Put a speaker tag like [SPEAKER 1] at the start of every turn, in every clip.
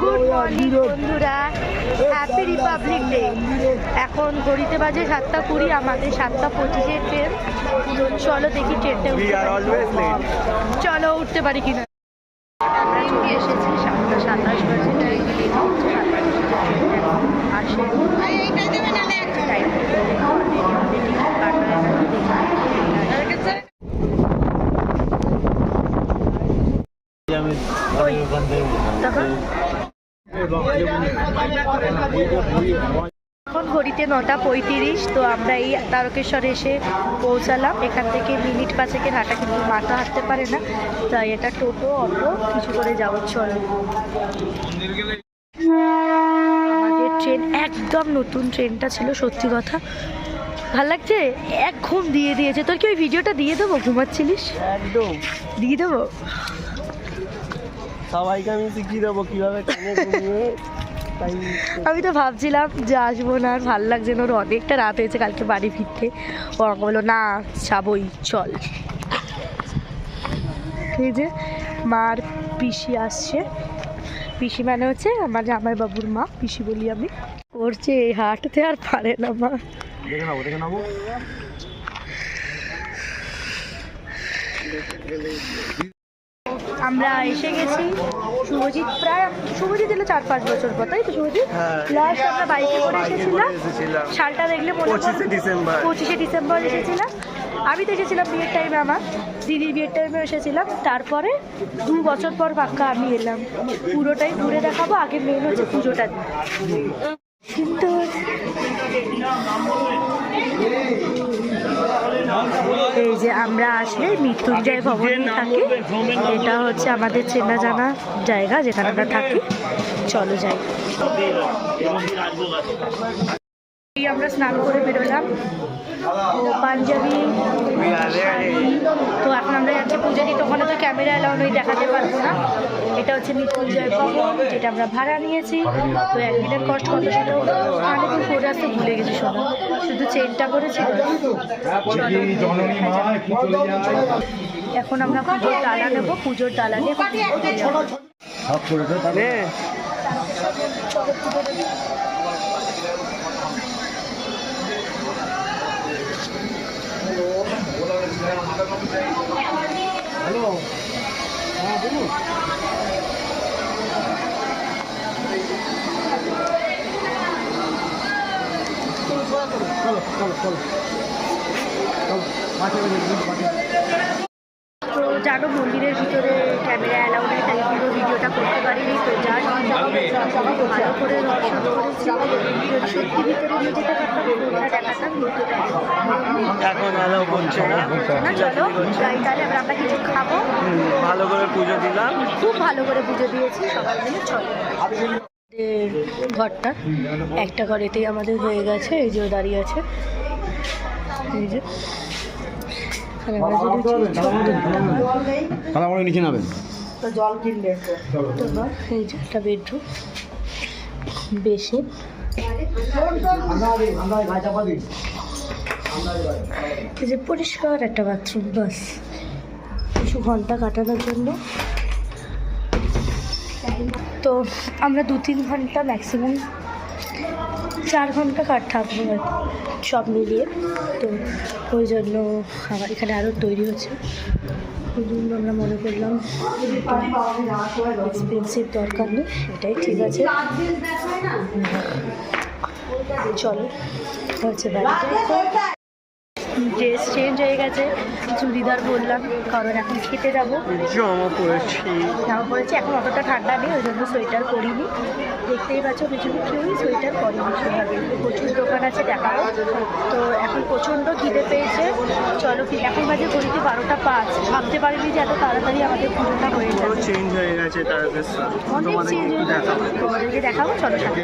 [SPEAKER 1] Good morning বন্ধুরা। Happy republic day এখন ঘড়িতে বাজে সাতটা কুড়ি আমাদের সাতটা পঁচিশের ট্রেন। চলো দেখি ট্রেনটা. চলো উঠতে পারি কিনা। আমরা এসেছি সাতটা সাতাশ বাজে ট্রেন আর সে টাইম তখন এখন ঘড়িতে নটা পঁয়ত্রিশ তো আমরা এই তারকেশ্বরে এসে পৌঁছালাম। এখান থেকে মিনিট পাঁচেকের হাঁটা কিন্তু মাথা হাঁটতে পারে না তাই এটা টোটো অটো কিছু করে যাওয়ার চলো। আমাদের ট্রেন একদম নতুন ট্রেনটা ছিল সত্যি কথা। ভালো লাগছে? এক ঘুম দিয়ে দিয়েছে। তোর কি ওই ভিডিওটা দিয়ে দেবো? ঘুমাচ্ছিলিস?
[SPEAKER 2] একদম।
[SPEAKER 1] দিয়ে দেবো?
[SPEAKER 2] সবাইকে আমি শিখিয়ে দেবো কীভাবে
[SPEAKER 1] আমি তো ভাবছিলাম যে আসব না আর ভালো লাগছে না ওর অনেকটা রাত হয়েছে কালকে বাড়ি ফিরতে। ও আমাকে বলল না যাবই চল। এই যে মার পিসি আসছে। পিসি মানে হচ্ছে আমার জামাই বাবুর মা পিসি বলি আমি। করছে এই হাঁটতে আর পারে না মা।
[SPEAKER 2] দেখে নেব দেখে নেব
[SPEAKER 1] আমরা এসে গেছি। শুভজিৎ প্রায় শুভজিৎ এলো চার পাঁচ বছর পর তাই তো শুভজিৎ?
[SPEAKER 2] হ্যাঁ।
[SPEAKER 1] লাস্ট আমরা বাইকে করে এসেছিলাম। সালটা দেখলে
[SPEAKER 2] পঁচিশে ডিসেম্বর।
[SPEAKER 1] পঁচিশে ডিসেম্বর এসেছিলাম। আমি তো এসেছিলাম বিয়ের টাইমে আমার। দিদির বিয়ের টাইমে এসেছিলাম। তারপরে দু বছর পর পাক্কা আমি এলাম। পুরোটাই ঘুরে দেখাবো। আগে মেন হচ্ছে পুজোটা। কিন্তু এই যে আমরা আসলে মৃত্যুঞ্জয় ভবনে থাকি। এটা হচ্ছে আমাদের চেনা জানা জায়গা যেখানে আমরা থাকি। চলো যাই। আমরা স্নান করে বেরোলাম। ও পাঞ্জাবি যাচ্ছি ওখানে তো ক্যামেরা অ্যালাউ নেই দেখাতে পারব না। এটা হচ্ছে মৃত্যুঞ্জয় ভবন যেটা আমরা ভাড়া নিয়েছি। তো একদিনের কষ্ট কত সেটা অনেকদিন করে আসতে ভুলে গেছি শোনা শুধু চেনটা করেছি এখন আমরা পুজোর ডালা নেব পুজোর ডালা নিয়ে এখন চলো চলো চলো
[SPEAKER 2] নে
[SPEAKER 1] তো জানো মন্দিরের ভিতরে ক্যামেরা অ্যালাউ নেই তাই পুরো ভিডিওটা করতে পারিনি তো যা ভালো করে দর্শন করেছি যদি সত্যি ভিতরে নিয়ে যেতে পারতাম পুরোটা দেখাতাম ভিডিওটা
[SPEAKER 2] এখন করছে না?
[SPEAKER 1] চলো যাই তাহলে আমরা কিছু খাব।
[SPEAKER 2] ভালো করে পুজো দিলাম।
[SPEAKER 1] খুব ভালো করে পুজো দিয়েছি সবাই মিলে চলো। ঘরটা একটা ঘরেতেই আমাদের হয়ে গেছে এই যে দাঁড়িয়ে আছে। এই যে তো বা এই যে একটা বেডরুম বেশি। যে পরিষ্কার একটা বাথরুম বাস। কিছু ঘণ্টা কাটানোর জন্য। তো আমরা দু তিন ঘণ্টা ম্যাক্সিমাম চার ঘণ্টা কাট থাকব। আর সব মিলিয়ে। তো ওই জন্য আমার এখানে আরও তৈরি হচ্ছে। জন্য আমরা মনে করলাম এক্সপেন্সিভ দরকার নেই এটাই ঠিক আছে। চলো হচ্ছে বাড়িতে ড্রেস চেঞ্জ হয়ে গেছে চুড়িদার বললাম কারণ এখন খেতে যাব।
[SPEAKER 2] জমা পড়েছি
[SPEAKER 1] জামা পড়েছে এখন অতটা ঠান্ডা নেই ওই জন্য সোয়েটার পরিনি। দেখতেই পাচ্ছ পেছনে কেউই সোয়েটার পরিনি সেভাবে। প্রচুর দোকান আছে দেখাবো তো এখন প্রচণ্ড খিদে পেয়েছে। চলো কি এখন বাজে ঘড়িতে বারোটা পাঁচ। ভাবতে পারিনি যে এত তাড়াতাড়ি আমাদের পুজোটা হয়ে যাবে।
[SPEAKER 2] চেঞ্জ হয়ে গেছে
[SPEAKER 1] অনেক চেঞ্জ হয়ে গেছে। তোমাদেরকে দেখাবো চলো সাথে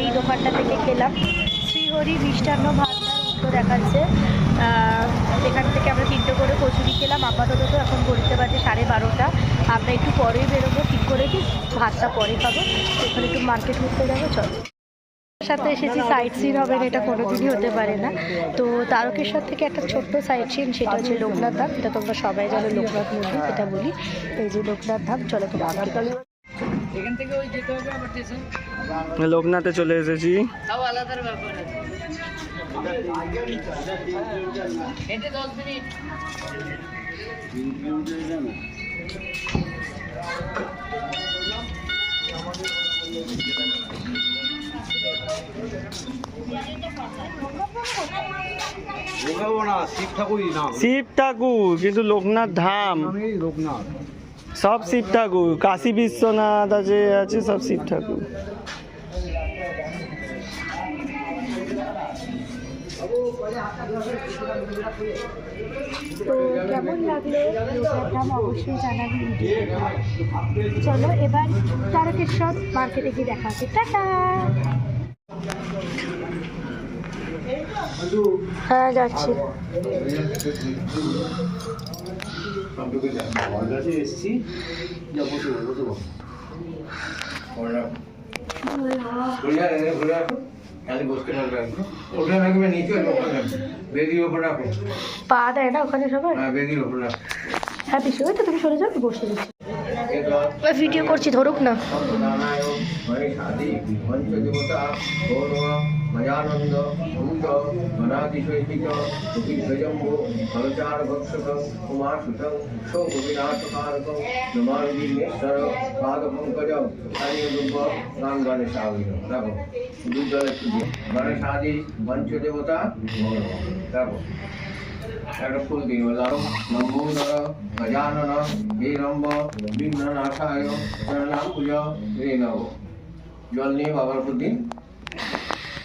[SPEAKER 1] এই দোকানটা থেকে খেলাম। শ্রীহরি মিষ্টান্ন ভান্ডার উত্তর দেখাচ্ছে। এখান থেকে আমরা তিনটে করে কচুরি খেলাম আপাতত তো এখন ঘড়িতে বাজে সাড়ে বারোটা। আমরা একটু পরেই বেরোবো। ঠিক করে কি? ভাতটা পরে খাব। এখানে একটু মার্কেট ঘুরতে যাব চলো। সাথে এসেছি সাইট সিন হবে না এটা কোনোদিনই হতে পারে না। তো তারকেশ্বর থেকে একটা ছোট্ট সাইট সিন সেটা হচ্ছে লোকনাথ ধাম। এটা তোমরা সবাই জানো লোকনাথ মন্দির এটা বলি। এই যে লোকনাথ ধাম চলো তো
[SPEAKER 3] এখান থেকে ওই যেতে হবে আবার স্টেশন
[SPEAKER 2] লোকনাথে চলে এসেছি।
[SPEAKER 3] তাও ব্যাপার আছে। হেঁটে দশ মিনিট।
[SPEAKER 4] শিব
[SPEAKER 2] ঠাকুর কিন্তু লোকনাথ ধাম।
[SPEAKER 4] লোকনাথ।
[SPEAKER 2] সব শিব ঠাকুর কাশী বিশ্বনাথ আছে আছে সব শিব ঠাকুর।
[SPEAKER 1] তো কেমন লাগল? প্রোগ্রাম অবশ্যই জানাবি চলো এবার তারকেশ্বর মার্কেটে গিয়ে দেখা হচ্ছে। টাটা! হ্যাঁ যাচ্ছি।
[SPEAKER 4] এসছি যা বসে বসে বসে বসে
[SPEAKER 5] ওটা রাখবে নিচে ওখানে বেদির ওপর রাখো।
[SPEAKER 1] পা দেয় না ওখানে সবাই?
[SPEAKER 5] হ্যাঁ বেদির ওপর রাখো।
[SPEAKER 1] হ্যাঁ পিছু ওই তো তুমি সরে যাও বসে ভিডিও করছি ধরুক না।
[SPEAKER 5] নানায় মহিষাদি পঞ্চদেবতা গৌরব মজানন্দ ভূত মনাতিশৈতিক সুবিধ্বজম্ভ ফলচার ভক্ষক কুমার সুতং শোকবিনাশকারক নমার বিঘ্নেশ্বর পাদ পঙ্কজ স্থানীয় দুর্গ নাম গণেশাবিন রাখো দুর্জয় গণেশাদি পঞ্চদেবতা গৌরব রাখো একটা ফুল দিন বললাম লম্বোদর গজানন হিরম্ব বিঘ্ননাশায় নাম পূজা রে নব জল নিয়ে বাবার উপর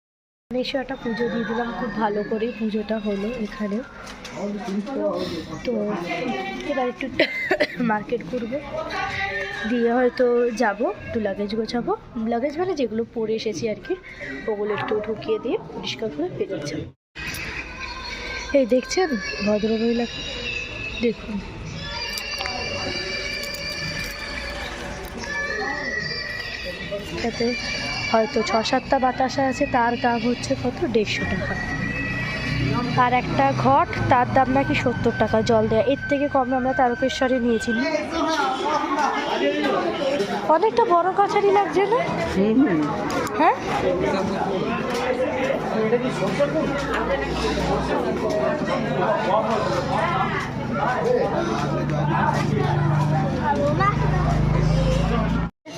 [SPEAKER 1] এসে একটা পুজো দিয়ে দিলাম, খুব ভালো করে পুজোটা হলো এখানে। তো এবার একটু মার্কেট করব দিয়ে হয়তো যাব, একটু লাগেজ গোছাবো। লাগেজ মানে যেগুলো পরে এসেছি আর কি, ওগুলো একটু ঢুকিয়ে দিয়ে পরিষ্কার করে বেরিয়ে যাব এই দেখছেন, ভদ্রমহিলা, দেখুন। এটাতে হয়তো ছ সাতটা বাতাসা আছে, তার দাম হচ্ছে কত? দেড়শো টাকা। আর একটা ঘট, তার দাম নাকি সত্তর টাকা জল দেয়া। এর থেকে কমে আমরা তারকেশ্বরে নিয়েছি অনেকটা বড় কাছারি লাগছে না? হ্যাঁ?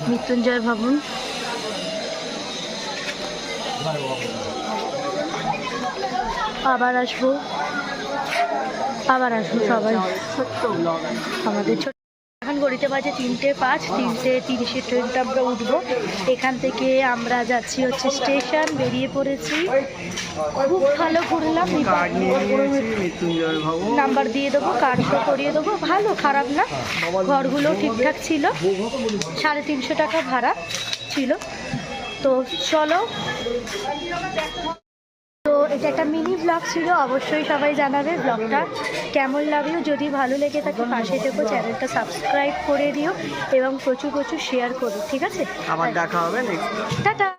[SPEAKER 1] মৃত্যুঞ্জয় ভবন। আবার আসব। আবার আসব সবাই। আমাদের ছোট এখন গড়িতে বাজে তিনটে পাঁচ, তিনটে তিরিশে ট্রেনটা আমরা উঠবো। এখান থেকে আমরা যাচ্ছি হচ্ছে স্টেশন, বেরিয়ে পড়েছি। খুব ভালো ঘুরলাম। নাম্বার দিয়ে দেবো কার্ড শো করিয়ে দেবো। ভালো, খারাপ না। ঘরগুলো ঠিকঠাক ছিল। সাড়ে তিনশো টাকা ভাড়া ছিল। তো চলো। এটা একটা মিনি ব্লগ ছিল অবশ্যই সবাই জানাবে ব্লগটা কেমন লাগল? যদি ভালো লেগে থাকে পাশে দেখো চ্যানেলটা সাবস্ক্রাইব করে দিও এবং প্রচুর প্রচুর শেয়ার করো ঠিক আছে?
[SPEAKER 2] আবার দেখা হবে নেক্সট
[SPEAKER 1] টাটা!